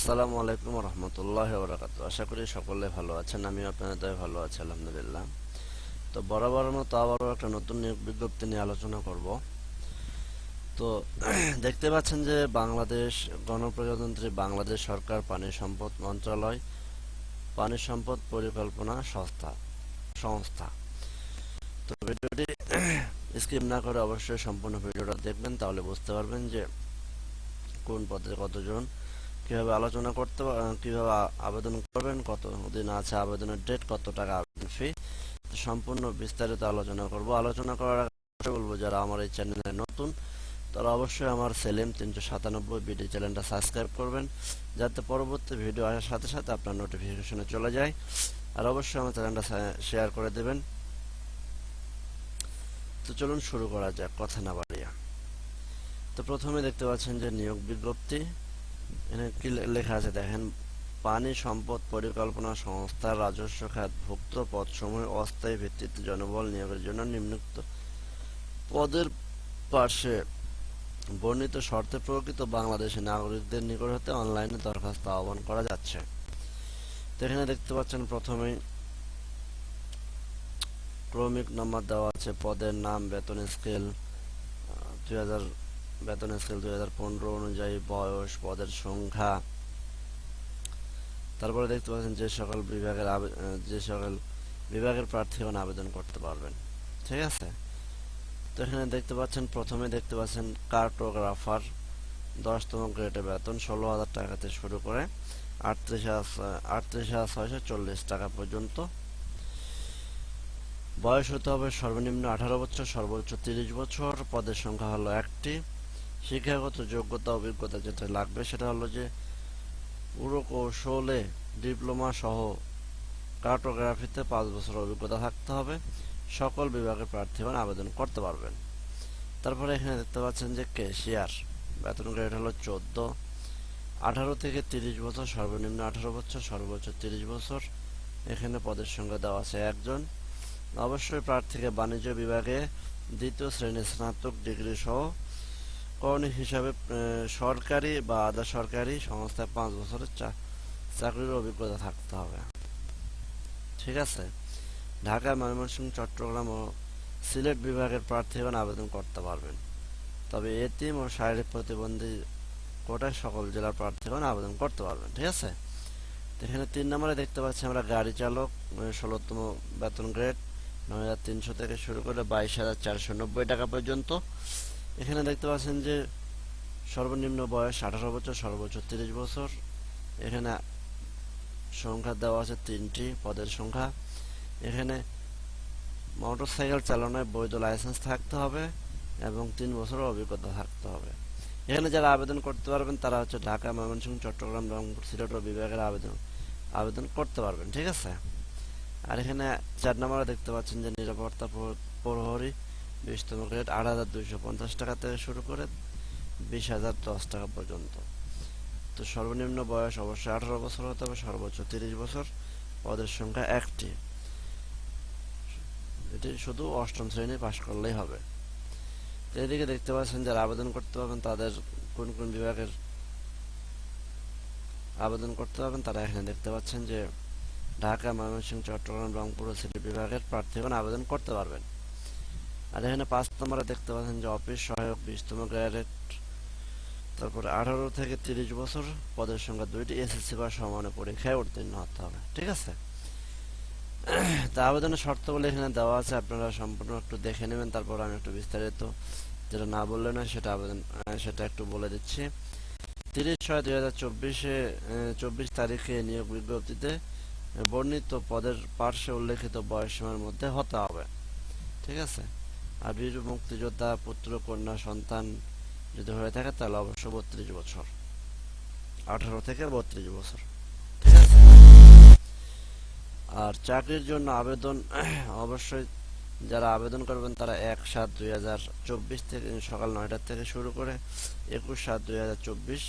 আসসালামু আলাইকুম রহমতুল্লাহ বরাকাত আশা করি সকলে ভালো আছেন আমি আপনাদের ভালো আছি, আলহামদুলিল্লাহ। তো বরাবর মতো আবারও একটা নতুন নিয়োগ বিজ্ঞপ্তি নিয়ে আলোচনা করব। তো দেখতে পাচ্ছেন যে বাংলাদেশ গণপ্রজাতন্ত্রী বাংলাদেশ সরকার পানি সম্পদ মন্ত্রণালয়, পানি সম্পদ পরিকল্পনা সংস্থা সংস্থা। তো ভিডিওটি স্কিপ না করে অবশ্যই সম্পূর্ণ ভিডিওটা দেখবেন, তাহলে বুঝতে পারবেন যে কোন পদে কতজন কীভাবে আলোচনা করতে কীভাবে আবেদন করবেন, কত দিন আছে আবেদনের ডেট কত টাকা আবেদন ফি সম্পূর্ণ বিস্তারিত আলোচনা করব। আলোচনা করার আগে বলব, যারা আমার এই চ্যানেলে নতুন, তারা অবশ্যই আমার সেলিম তিনশো সাতানব্বই বিডি চ্যানেলটা সাবস্ক্রাইব করবেন, যাতে পরবর্তী ভিডিও আসার সাথে সাথে আপনার নোটিফিকেশনে চলে যায়। আর অবশ্যই আমার চ্যানেলটা শেয়ার করে দেবেন। তো চলুন শুরু করা যাক, কথা না বাড়িয়া। তো প্রথমে দেখতে পাচ্ছেন যে নিয়োগ বিজ্ঞপ্তি। লেখা আছে? দেখেন, পানি সম্পদ পরিকল্পনা সংস্থার রাজস্ব খাত ভুক্ত পদসমূহে অস্থায়ী ভিত্তিতে জনবল নিয়োগের জন্য নিম্নোক্ত পদের পাশে বর্ণিত শর্তে প্রকৃত বাংলাদেশি নাগরিকদের নিকট হতে অনলাইনে দরখাস্ত আহ্বান করা যাচ্ছে। এখানে দেখতে পাচ্ছেন, প্রথমেই ক্রমিক নম্বর দেওয়া আছে, পদের নাম, বেতন, স্কেল দুই হাজার বেতন স্কেল দুই হাজার পনেরো অনুযায়ী বয়স, পদের সংখ্যা। তারপরে দেখতে পাচ্ছেন যে সকল বিভাগের যে সকল বিভাগের প্রার্থীগণ আবেদন করতে পারবেন। ঠিক আছে? তো এখানে দেখতে পাচ্ছেন, প্রথমে দেখতে পাচ্ছেন কার্টোগ্রাফার, দশতম গ্রেডে বেতন ষোলো হাজার টাকাতে শুরু করে আটত্রিশ হাজার আটত্রিশ হাজার ছয়শো চল্লিশ টাকা পর্যন্ত। বয়স হতে হবে সর্বনিম্ন আঠারো বছর, সর্বোচ্চ তিরিশ বছর, পদের সংখ্যা হলো একটি। শিক্ষাগত যোগ্যতা, অভিজ্ঞতা যেটা লাগবে সেটা হলো যে পুরো কৌশলে ডিপ্লোমা সহ কার্টোগ্রাফিতে পাঁচ বছর অভিজ্ঞতা থাকতে হবে। সকল বিভাগের প্রার্থীগণ আবেদন করতে পারবেন। তারপরে এখানে দেখতে পাচ্ছেন যে ক্যাশিয়ার। বেতন গ্রেড হলো চোদ্দ। আঠারো থেকে তিরিশ বছর, সর্বনিম্ন আঠারো বছর, সর্বোচ্চ তিরিশ বছর। এখানে পদের সংখ্যা দেওয়া আছে একজন। অবশ্যই প্রার্থীকে বাণিজ্য বিভাগে দ্বিতীয় শ্রেণির স্নাতক ডিগ্রি সহ করণী হিসাবে সরকারি বা আধা সরকারি সংস্থায় পাঁচ বছরের চাকরির অভিজ্ঞতা থাকতে হবে। ঠিক আছে? ঢাকা ময়মনসিংহ, চট্টগ্রাম ও সিলেট বিভাগের প্রার্থীগণ আবেদন করতে পারবেন। তবে এতিম ও শারীরিক প্রতিবন্ধী কোটায় সকল জেলার প্রার্থীগণ আবেদন করতে পারবেন। ঠিক আছে? এখানে তিন নম্বরে দেখতে পাচ্ছি আমরা গাড়ি চালক ষোলোতম বেতন গ্রেড নয় হাজার তিনশো থেকে শুরু করে বাইশ হাজার চারশো নব্বই টাকা পর্যন্ত। এখানে দেখতে পাচ্ছেন যে সর্বনিম্ন বয়স আঠারো বছর, সর্বোচ্চ তিরিশ বছর। এখানে সংখ্যা দেওয়া আছে তিনটি পদের সংখ্যা। এখানে মোটরসাইকেল চালানোর বৈধ লাইসেন্স থাকতে হবে এবং তিন বছরের অভিজ্ঞতা থাকতে হবে। এখানে যারা আবেদন করতে পারবেন, তারা হচ্ছে ঢাকা, ময়মনসিংহ, চট্টগ্রাম, রংপুর সিলেট বিভাগের আবেদন আবেদন করতে পারবেন, ঠিক আছে? আর এখানে চার নম্বরে দেখতে পাচ্ছেন যে নিরাপত্তা প্র- প্রহরী বিশতম গ্রেড আট হাজার দুইশো পঞ্চাশ টাকা থেকে শুরু করে বিশ হাজার দশ টাকা পর্যন্ত। তো সর্বনিম্ন বয়স অবশ্যই আঠারো বছর হতে হবে, সর্বোচ্চ তিরিশ বছর, পদের সংখ্যা একটি। এটি শুধু অষ্টম শ্রেণি পাশ করলেই হবে। এদিকে দেখতে পাচ্ছেন যারা আবেদন করতে পারবেন, তাদের কোন কোন বিভাগের আবেদন করতে পারবেন, তারা এখানে দেখতে পাচ্ছেন যে ঢাকা, ময়মনসিংহ, চট্টগ্রাম, রংপুর ও সিলেট বিভাগের প্রার্থীগণ আবেদন করতে পারবেন। আর এখানে পাঁচ নম্বরে দেখতে পাচ্ছেন যে অফিস সহায়ক বিশতম গ্রেডের, তারপর আঠারো থেকে তিরিশ বছর পদের সংখ্যা দুইটি এসএসসি বা সমানের পরীক্ষায় উত্তীর্ণ হতে হবে, ঠিক আছে? তা আবেদনের শর্তগুলো এখানে দেওয়া আছে, আপনারা সম্পূর্ণ একটু দেখে নেবেন, তারপর আমি একটু বিস্তারিত যেটা না বললে না সেটা আবেদন সেটা একটু বলে দিচ্ছি। তিরিশ ছয় দুই হাজার চব্বিশে চব্বিশ তারিখে নিয়োগ বিজ্ঞপ্তিতে বর্ণিত পদের পার্শ্বে উল্লেখিত বয়সীমার মধ্যে হতে হবে, ঠিক আছে? আর বীর মুক্তিযোদ্ধা পুত্র, কন্যা, সন্তান যদি হয়ে থাকে, তাহলে অবশ্য বত্রিশ বছর। আঠারো থেকে বত্রিশ বছর। আর চাকরির জন্য আবেদন, অবশ্যই যারা আবেদন করবেন, তারা এক সাত দুই হাজার চব্বিশ থেকে সকাল নয়টার থেকে শুরু করে একুশ সাত দুই হাজার চব্বিশ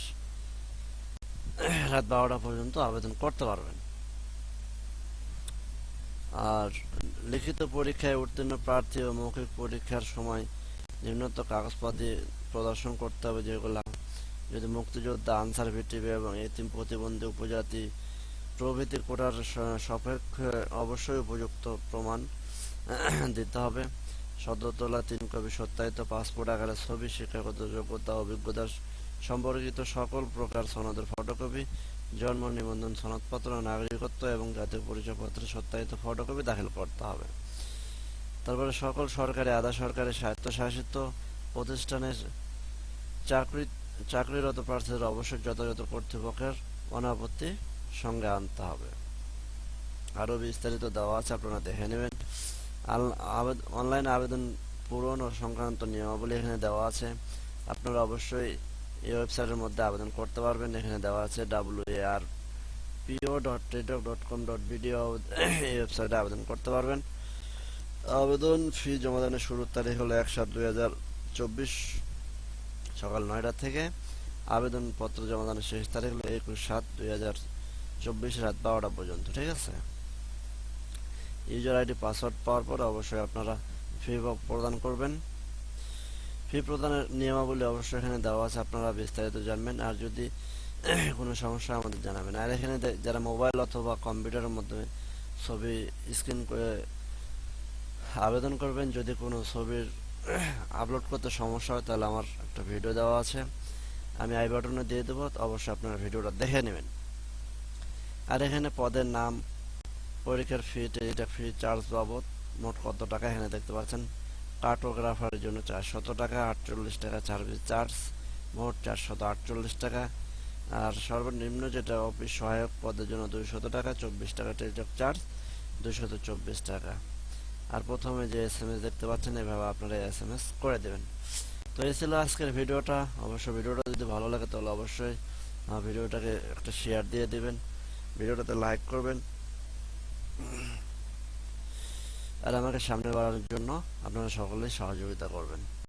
রাত বারোটা পর্যন্ত আবেদন করতে পারবেন। আর লিখিত পরীক্ষায় উত্তীর্ণ প্রার্থী ও মৌখিক পরীক্ষার সময় নিম্নত কাগজপাতি প্রদর্শন করতে হবে, যেগুলো যদি মুক্তিযোদ্ধা আনসার ভিত্তিক এবং এতিম প্রতিবন্ধী উপজাতি প্রভৃতি কোটার সাপেক্ষে অবশ্যই উপযুক্ত প্রমাণ দিতে হবে। সদ্য তোলা তিন কপি সত্যায়িত পাসপোর্ট আকারে ছবি, শিক্ষাগত যোগ্যতা, অভিজ্ঞতা সম্পর্কিত সকল প্রকার সনদের ফটোকপি জন্ম, নিবন্ধন, সনদপত্র, নাগরিকত্ব এবং জাতীয় পরিচয়পত্রের সত্যায়িত ফটোকপি দাখিল করতে হবে। তারপরে সকল সরকারি, আধা সরকারি স্বায়ত্তশাসিত প্রতিষ্ঠানের চাকরি, চাকরিরত প্রার্থীদের অবশ্যই যথাযথ কর্তৃপক্ষের অনাপত্তি সঙ্গে আনতে হবে। আরও বিস্তারিত দেওয়া আছে, আপনারা দেখে নেবেন। অনলাইন আবেদন পূরণ ও সংক্রান্ত নিয়মাবলী এখানে দেওয়া আছে। আপনারা অবশ্যই এই ওয়েবসাইটের মধ্যে আবেদন করতে পারবেন। এখানে দেওয়া আছে W A R P O dot টেটক dot com dot video এই ওয়েবসাইটে আবেদন করতে পারবেন। আবেদন ফি জমা দানের শুরুর তারিখ হলো এক সাত দুই হাজার চব্বিশ সকাল নয়টা থেকে। আবেদনপত্র জমা দানের শেষ তারিখ হলো একুশ সাত দুই হাজার চব্বিশ রাত বারোটা পর্যন্ত, ঠিক আছে? ইউজার আইডি পাসওয়ার্ড পাওয়ার পর অবশ্যই আপনারা ফি প্রদান করবেন। ফি প্রদানের নিয়মাবলী অবশ্যই এখানে দেওয়া আছে, আপনারা বিস্তারিত জানবেন। আর যদি কোনো সমস্যা আমাদের জানাবেন। আর এখানে যারা মোবাইল অথবা কম্পিউটারের মাধ্যমে ছবি স্ক্রিন করে আবেদন করবেন, যদি কোনো ছবির আপলোড করতে সমস্যা হয়, তাহলে আমার একটা ভিডিও দেওয়া আছে। আমি আই বাটনে দিয়ে দেবো, অবশ্যই আপনারা ভিডিওটা দেখে নেবেন। আর এখানে পদের নাম, পরীক্ষার ফি টেলিটা ফি চার্জ বাবদ মোট কত টাকা এখানে দেখতে পাচ্ছেন? কার্টোগ্রাফারের জন্য চারশত টাকা, আটচল্লিশ টাকা সার্ভিস চার্জ, মোট চারশত আটচল্লিশ টাকা। আর সর্বনিম্ন যেটা অফিস সহায়ক পদের জন্য দুইশত টাকা, চব্বিশ টাকা টেলিটক চার্জ, দুইশত চব্বিশ টাকা। আর প্রথমে যে এস এম এস দেখতে পাচ্ছেন, এভাবে আপনারা এস এম এস করে দেবেন। তো এই ছিল আজকের ভিডিওটা। অবশ্যই ভিডিওটা যদি ভালো লাগে, তাহলে অবশ্যই ভিডিওটাকে একটা শেয়ার দিয়ে দেবেন। ভিডিওটাতে লাইক করবেন। আর আমাকে সামনে বাড়ানোর জন্য আপনারা সকলে সহযোগিতা করবেন।